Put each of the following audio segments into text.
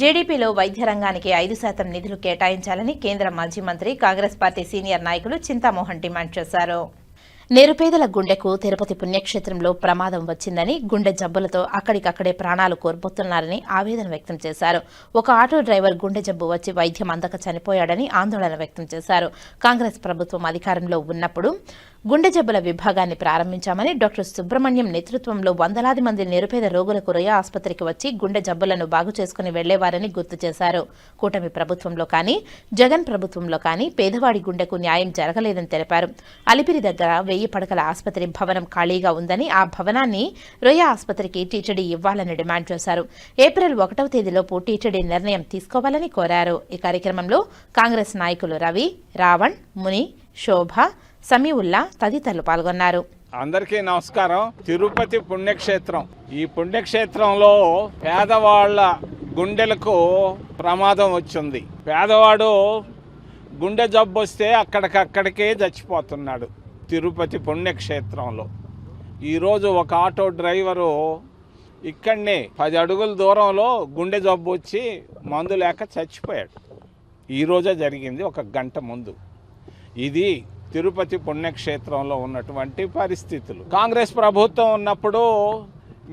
జీడీపీలో వైద్య రంగానికి ఐదు శాతం నిధులు కేటాయించాలని కేంద్ర మాజీ మంత్రి కాంగ్రెస్ పార్టీ సీనియర్ నాయకులు చింతామోహన్ డిమాండ్ చేశారు. నిరుపేదల గుండెకు తిరుపతి పుణ్యక్షేత్రంలో ప్రమాదం వచ్చిందని గుండె జబ్బులతో అక్కడికక్కడే ప్రాణాలు కోల్పోతున్నారని ఆవేదన వ్యక్తం చేశారు. ఒక ఆటో డ్రైవర్ గుండె జబ్బు వచ్చి వైద్యం అందక చనిపోయాడని ఆందోళన వ్యక్తం చేశారు. కాంగ్రెస్ ప్రభుత్వం అధికారంలో ఉన్నప్పుడు గుండె జబ్బుల విభాగాన్ని ప్రారంభించామని డాక్టర్ సుబ్రహ్మణ్యం నేతృత్వంలో వందలాది మంది నిరుపేద రోగులకు రొయ్య ఆసుపత్రికి వచ్చి గుండె జబ్బులను బాగు చేసుకుని వెళ్ళేవారని గుర్తు చేశారు. కూటమి ప్రభుత్వంలో కానీ జగన్ ప్రభుత్వంలో కానీ పేదవాడి గుండెకు న్యాయం జరగలేదని తెలిపారు. అలిపిరి దగ్గర వెయ్యి పడకల ఆసుపత్రి భవనం ఖాళీగా ఉందని ఆ భవనాన్ని రొయ్య ఆసుపత్రికి టీటీడీ ఇవ్వాలని డిమాండ్ చేశారు. ఏప్రిల్ ఒకటవ తేదీలోపు టీటీడీ నిర్ణయం తీసుకోవాలని కోరారు. ఈ కార్యక్రమంలో కాంగ్రెస్ నాయకులు రవి రావణ్ ముని శోభ సమీవుల్లా తదితరులు పాల్గొన్నారు. అందరికీ నమస్కారం. తిరుపతి పుణ్యక్షేత్రం. ఈ పుణ్యక్షేత్రంలో పేదవాళ్ళ గుండెలకు ప్రమాదం వచ్చింది. పేదవాడు గుండె జబ్బు వస్తే అక్కడికక్కడికే చచ్చిపోతున్నాడు. తిరుపతి పుణ్యక్షేత్రంలో. ఈరోజు ఒక ఆటో డ్రైవరు ఇక్కడనే పది అడుగుల దూరంలో గుండె జబ్బు వచ్చి మందు లేక చచ్చిపోయాడు. ఈరోజే జరిగింది ఒక గంట ముందు. ఇది తిరుపతి పుణ్యక్షేత్రంలో ఉన్నటువంటి పరిస్థితులు. కాంగ్రెస్ ప్రభుత్వం ఉన్నప్పుడు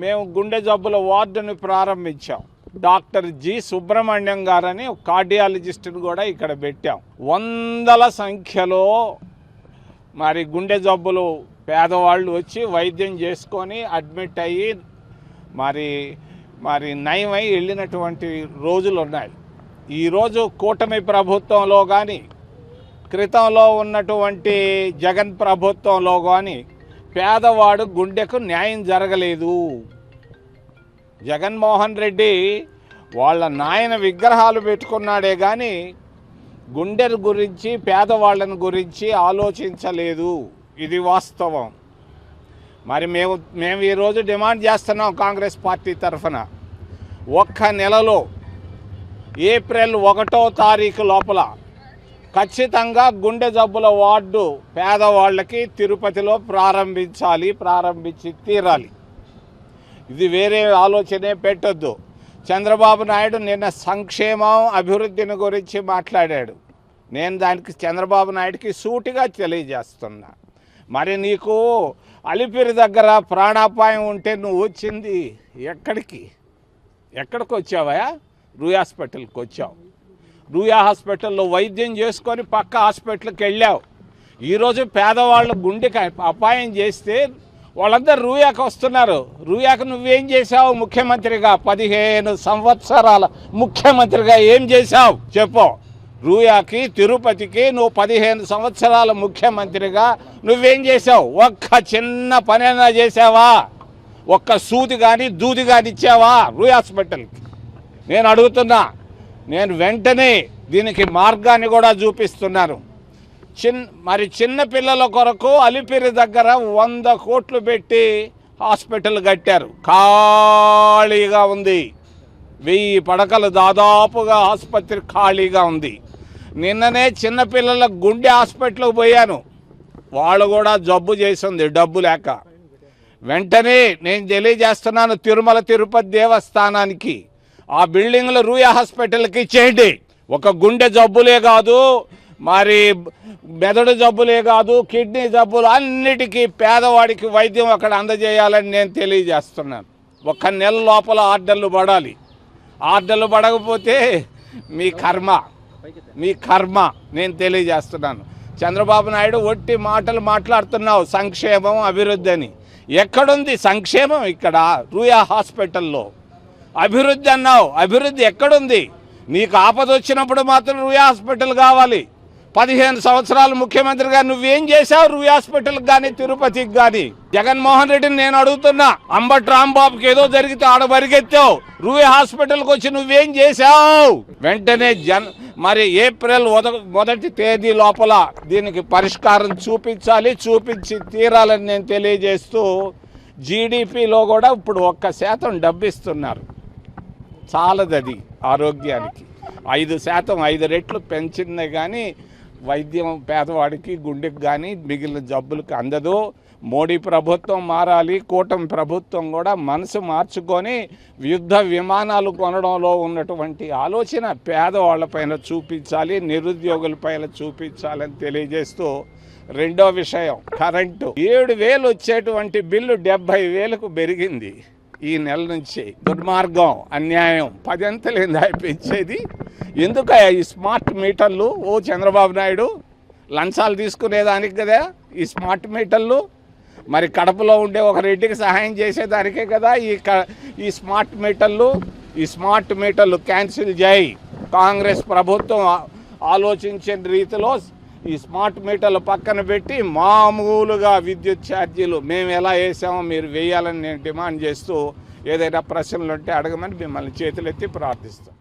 మేము గుండె జబ్బుల వార్డును ప్రారంభించాం. డాక్టర్ జి సుబ్రహ్మణ్యం గారని కార్డియాలజిస్ట్ని కూడా ఇక్కడ పెట్టాం. వందల సంఖ్యలో మరి గుండె జబ్బులు పేదవాళ్ళు వచ్చి వైద్యం చేసుకొని అడ్మిట్ అయ్యి మరి మరి నయమై వెళ్ళినటువంటి రోజులు ఉన్నాయి. ఈరోజు కూటమి ప్రభుత్వంలో కానీ క్రితంలో ఉన్నటువంటి జగన్ ప్రభుత్వంలో కానీ పేదవాడు గుండెకు న్యాయం జరగలేదు. జగన్మోహన్ రెడ్డి వాళ్ళ నాయన విగ్రహాలు పెట్టుకున్నాడే కానీ గుండెల గురించి పేదవాళ్ళని గురించి ఆలోచించలేదు. ఇది వాస్తవం. మరి మేము మేము ఈరోజు డిమాండ్ చేస్తున్నాం కాంగ్రెస్ పార్టీ తరఫున. ఒక్క నెలలో ఏప్రిల్ ఒకటో తారీఖు లోపల ఖచ్చితంగా గుండె జబ్బుల వార్డు పేదవాళ్ళకి తిరుపతిలో ప్రారంభించాలి ప్రారంభించి తీరాలి. ఇది వేరే ఆలోచనే పెట్టొద్దు. చంద్రబాబు నాయుడు నిన్న సంక్షేమం అభివృద్ధిని గురించి మాట్లాడాడు. నేను దానికి చంద్రబాబు నాయుడికి సూటిగా తెలియజేస్తున్నా. మరి నీకు అలిపిరి దగ్గర ప్రాణాపాయం ఉంటే నువ్వు వచ్చింది ఎక్కడికి? ఎక్కడికి వచ్చావా రూయ హాస్పిటల్కి వచ్చావు. రూయా హాస్పిటల్లో వైద్యం చేసుకొని పక్క హాస్పిటల్కి వెళ్ళావు. ఈరోజు పేదవాళ్ళ గుండెకి అపాయం చేస్తే వాళ్ళందరూ రూయాకు వస్తున్నారు. రూయాకు నువ్వేం చేశావు? ముఖ్యమంత్రిగా పదిహేను సంవత్సరాల ముఖ్యమంత్రిగా ఏం చేశావు? చెప్పు. రూయాకి తిరుపతికి నువ్వు పదిహేను సంవత్సరాల ముఖ్యమంత్రిగా నువ్వేం చేశావు? ఒక్క చిన్న పనైనా చేసావా ఒక్క సూది కానీ దూది కానీ ఇచ్చావా? రూయ్ హాస్పిటల్కి నేను అడుగుతున్నా. నేను వెంటనే దీనికి మార్గాన్ని కూడా చూపిస్తున్నాను. చిన్ మరి చిన్న పిల్లల కొరకు అలిపిరి దగ్గర వంద కోట్లు పెట్టి హాస్పిటల్ కట్టారు. ఖాళీగా ఉంది. వెయ్యి పడకలు దాదాపుగా ఆసుపత్రి ఖాళీగా ఉంది. నిన్ననే చిన్నపిల్లల గుండె హాస్పిటల్కి పోయాను. వాళ్ళు కూడా జబ్బు చేసింది డబ్బు లేక. వెంటనే నేను తెలియజేస్తున్నాను తిరుమల తిరుపతి దేవస్థానానికి. ఆ బిల్డింగ్లు రూయా హాస్పిటల్కి చేయండి ఒక గుండె జబ్బులే కాదు మరి మెదడు జబ్బులే కాదు కిడ్నీ జబ్బులు అన్నిటికీ పేదవాడికి వైద్యం అక్కడ అందజేయాలని నేను తెలియజేస్తున్నాను. ఒక నెల లోపల ఆర్డర్లు పడాలి. ఆర్డర్లు పడకపోతే మీ కర్మ మీ కర్మ నేను తెలియజేస్తున్నాను. చంద్రబాబు నాయుడు ఒట్టి మాటలు మాట్లాడుతున్నావు సంక్షేమం అభివృద్ధి అని. ఎక్కడుంది సంక్షేమం ఇక్కడ? రూయా హాస్పిటల్లో. అభివృద్ధి అన్నావు అభివృద్ధి ఎక్కడుంది? నీకు ఆపద వచ్చినప్పుడు మాత్రం రూయా హాస్పిటల్ కావాలి. పదిహేను సంవత్సరాలు ముఖ్యమంత్రిగా నువ్వేం చేశావు? రూయా హాస్పిటల్కి కానీ తిరుపతికి కానీ జగన్మోహన్ రెడ్డిని నేను అడుగుతున్నా అంబట్ రాంబాబుకి ఏదో జరిగితే ఆడ పరిగెత్తావు. రూయా హాస్పిటల్కి వచ్చి నువ్వేం చేశావు? వెంటనే జన్ మరి ఏప్రిల్ మొదటి తేదీ లోపల దీనికి పరిష్కారం చూపించాలి చూపించి తీరాలని నేను తెలియజేస్తూ జీడిపిలో కూడా ఇప్పుడు ఒక్క శాతం డబ్బిస్తున్నారు. చాలదది ఆరోగ్యానికి. ఐదు శాతం ఐదు రెట్లు పెంచిందే కానీ వైద్యం పేదవాడికి గుండెకి కానీ మిగిలిన జబ్బులకు అందదు. మోడీ ప్రభుత్వం మారాలి కూటమి ప్రభుత్వం కూడా మనసు మార్చుకొని యుద్ధ విమానాలు కొనడంలో ఉన్నటువంటి ఆలోచన పేదవాళ్ళపైన చూపించాలి నిరుద్యోగులపైన చూపించాలని తెలియజేస్తూ రెండో విషయం కరెంటు. ఏడు వేలు వచ్చేటువంటి బిల్లు డెబ్బై వేలకు పెరిగింది ఈ నెల నుంచి. దుర్మార్గం అన్యాయం పదంతలేందా పెంచేది ఎందుక ఈ స్మార్ట్ మీటర్లు? ఓ చంద్రబాబు నాయుడు లంచాలు తీసుకునేదానికి కదా ఈ స్మార్ట్ మీటర్లు. మరి కడపలో ఉండే ఒక రెడ్డికి సహాయం చేసేదానికే కదా ఈ క ఈ స్మార్ట్ మీటర్లు. ఈ స్మార్ట్ మీటర్లు క్యాన్సిల్ చేయి. కాంగ్రెస్ ప్రభుత్వం ఆలోచించిన రీతిలో ఈ స్మార్ట్ మీటర్లు పక్కన పెట్టి మామూలుగా విద్యుత్ ఛార్జీలు మేము ఎలా వేసామో మీరు వేయాలని నేను డిమాండ్ చేస్తూ ఏదైనా ప్రశ్నలు ఉంటే అడగమని మిమ్మల్ని చేతులెత్తి ప్రార్థిస్తాం.